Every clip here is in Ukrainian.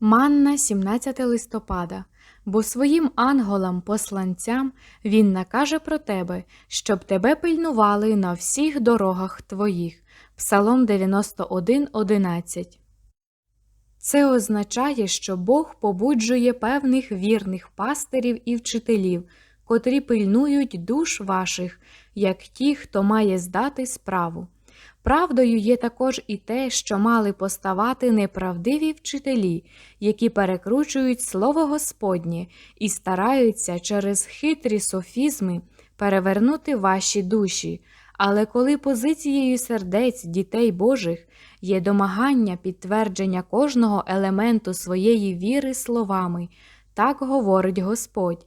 Манна 17 листопада. Бо своїм анголам-посланцям він накаже про тебе, щоб тебе пильнували на всіх дорогах твоїх. Псалом 91.11 Це означає, що Бог побуджує певних вірних пастирів і вчителів, котрі пильнують душ ваших, як ті, хто має здати справу. Правдою є також і те, що мали поставати неправдиві вчителі, які перекручують слово Господнє і стараються через хитрі софізми перевернути ваші душі. Але коли позицією сердець дітей Божих є домагання підтвердження кожного елементу своєї віри словами, так говорить Господь.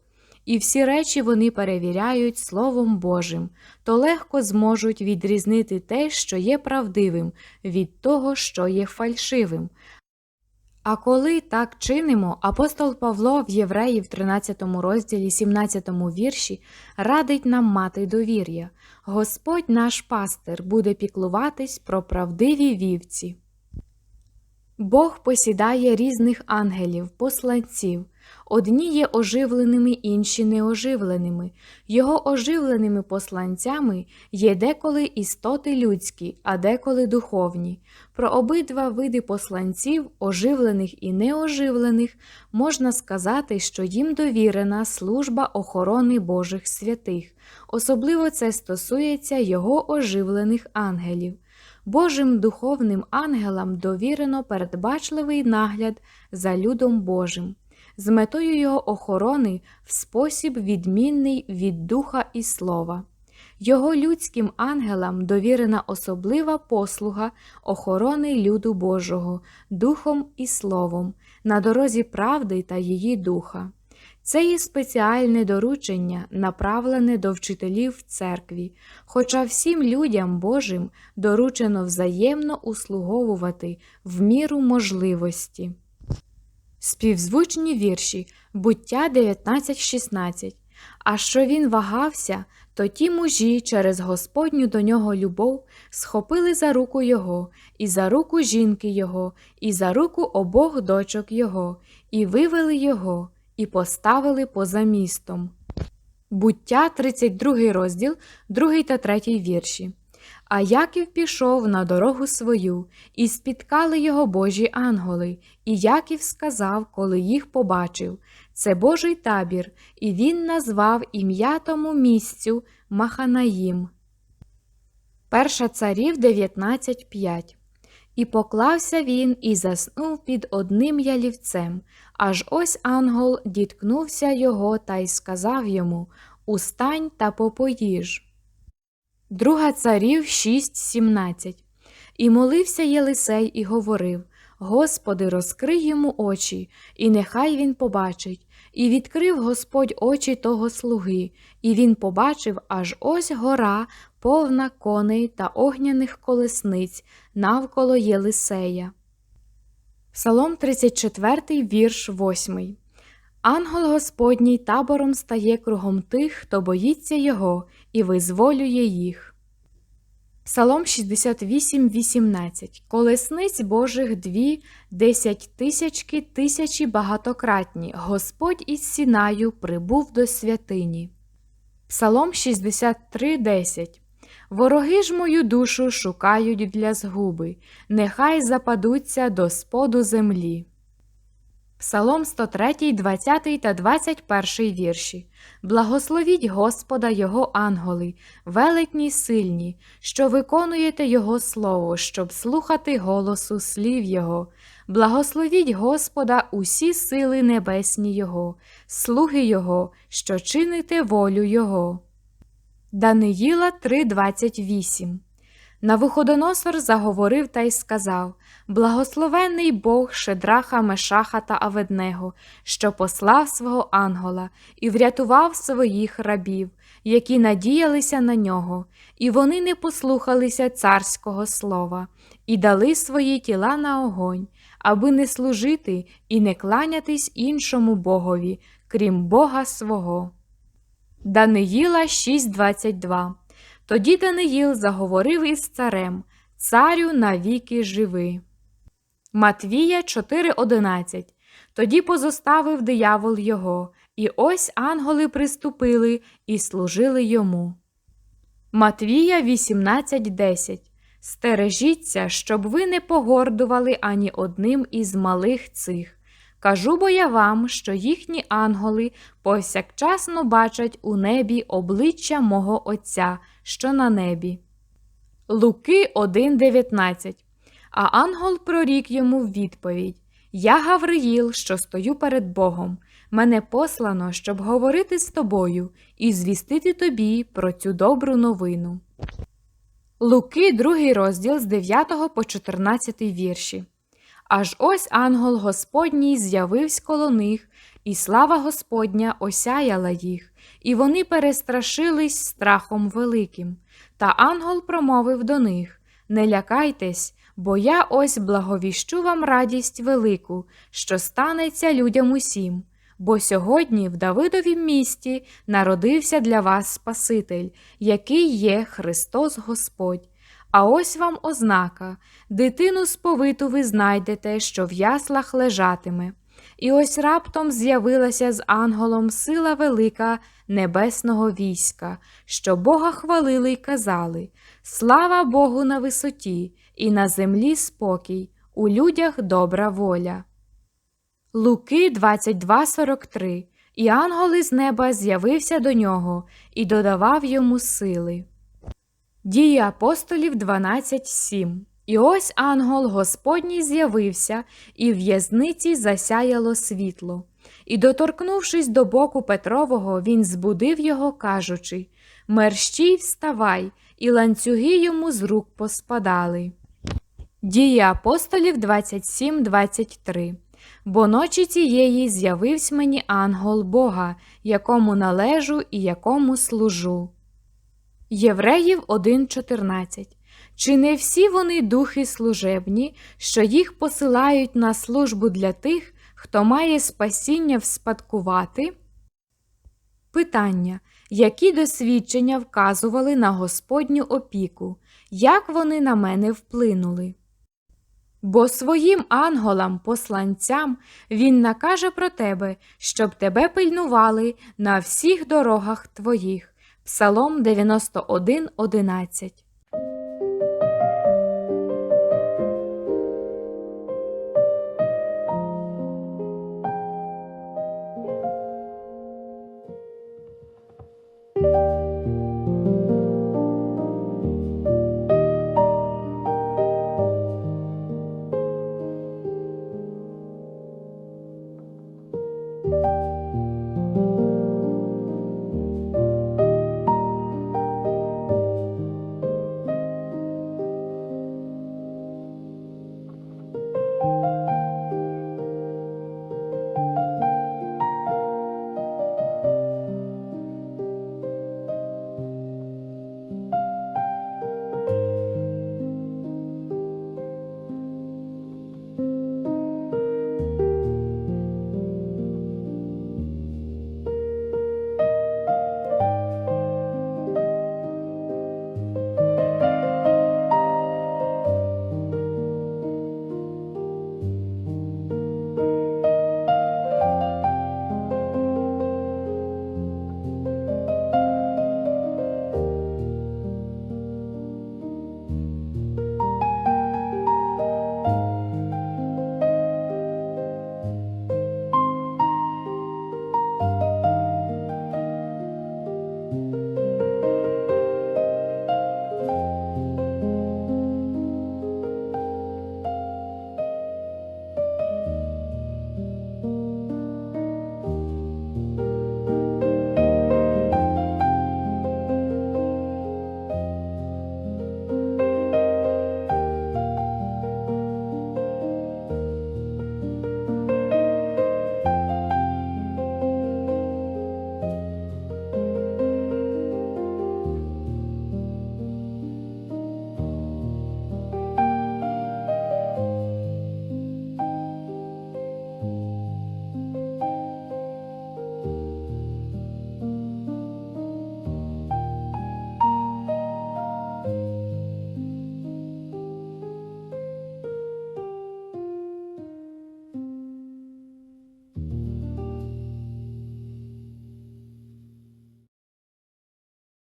І всі речі вони перевіряють Словом Божим, то легко зможуть відрізнити те, що є правдивим, від того, що є фальшивим. А коли так чинимо, апостол Павло в Євреїв 13 розділі 17 вірші радить нам мати довір'я. Господь наш пастир буде піклуватись про правдиві вівці. Бог посідає різних ангелів, посланців. Одні є оживленими, інші неоживленими. Його оживленими посланцями є деколи істоти людські, а деколи духовні. Про обидва види посланців, оживлених і неоживлених, можна сказати, що їм довірена служба охорони Божих святих. Особливо це стосується його оживлених ангелів. Божим духовним ангелам довірено передбачливий нагляд за людом Божим з метою його охорони в спосіб відмінний від духа і слова. Його людським ангелам довірена особлива послуга охорони люду Божого, духом і словом, на дорозі правди та її духа. Це є спеціальне доручення, направлене до вчителів в церкві, хоча всім людям Божим доручено взаємно услуговувати в міру можливості. Співзвучні вірші буття 19.16. А що він вагався, то ті мужі через Господню до нього любов схопили за руку його, і за руку жінки його, і за руку обох дочок його, і вивели його, і поставили поза містом. Буття 32 розділ, 2 та 3 вірші. А Яків пішов на дорогу свою, і спіткали його божі анголи, і Яків сказав, коли їх побачив це Божий табір, і він назвав ім'я тому місцю Маханаїм. Перша царів 19.5 І поклався він і заснув під одним ялівцем, аж ось ангел діткнувся його та й сказав йому Устань та попоїж. Друга царів 6.17 І молився Єлисей і говорив Господи, розкрий йому очі, і нехай він побачить. І відкрив Господь очі того слуги, і він побачив аж ось гора, повна коней та огняних колесниць навколо Єлисея. Псалом 34, вірш 8 Ангел Господній табором стає кругом тих, хто боїться його, і визволює їх. Псалом 68, 18 Колесниць Божих дві, десять тисячки, тисячі багатократні. Господь із Сінаю прибув до святині. Псалом 63, 10 Вороги ж мою душу шукають для згуби, нехай западуться до споду землі. Псалом 103, 20 та 21 вірші. Благословіть Господа Його анголи, велетні сильні, що виконуєте Його слово, щоб слухати голосу слів Його. Благословіть Господа усі сили небесні Його, слуги Його, що чините волю Його. Даниїла 3.28 Навуходоносор заговорив та й сказав Благословенний Бог Шедраха, Мешаха та Аведнего, що послав свого ангола і врятував своїх рабів, які надіялися на нього, і вони не послухалися царського слова, і дали свої тіла на огонь, аби не служити і не кланятись іншому Богові, крім Бога свого. Даниїла 6.22 Тоді Даниїл заговорив із царем Царю навіки живи. Матвія 4.11 Тоді позоставив диявол його, і ось ангели приступили і служили йому. Матвія 18.10 Стережіться, щоб ви не погордували ані одним із малих цих. Кажу бо я вам, що їхні ангели повсякчасно бачать у небі обличчя мого Отця, що на небі. Луки 1.19 А ангел прорік йому в відповідь Я Гавриїл, що стою перед Богом. Мене послано, щоб говорити з тобою і звістити тобі про цю добру новину. Луки, другий розділ з 9 по 14 вірші. Аж ось ангел Господній з'явився коло них, і слава Господня осяяла їх, і вони перестрашились страхом великим. Та ангел промовив до них Не лякайтесь, бо я ось благовіщу вам радість велику, що станеться людям усім. Бо сьогодні в Давидовім місті народився для вас Спаситель, який є Христос Господь. А ось вам ознака дитину сповиту ви знайдете, що в яслах лежатиме. І ось раптом з'явилася з ангелом сила велика небесного війська, що Бога хвалили й казали Слава Богу на висоті, і на землі спокій, у людях добра воля. Луки 22.43 І ангел із неба з'явився до нього і додавав йому сили. Дії апостолів 12.7 І ось ангел Господній з'явився, і в в'язниці засяяло світло. І, доторкнувшись до боку Петрового, він збудив його, кажучи Мерщій вставай, і ланцюги йому з рук поспадали. Дії апостолів 27.23 Бо ночі цієї з'явився мені ангел Бога, якому належу і якому служу. Євреїв 1.14 Чи не всі вони духи служебні, що їх посилають на службу для тих, хто має спасіння вспадкувати? Питання. Які досвідчення вказували на Господню опіку, як вони на мене вплинули? Бо своїм анголам, посланцям він накаже про тебе, щоб тебе пильнували на всіх дорогах твоїх. Псалом 91.11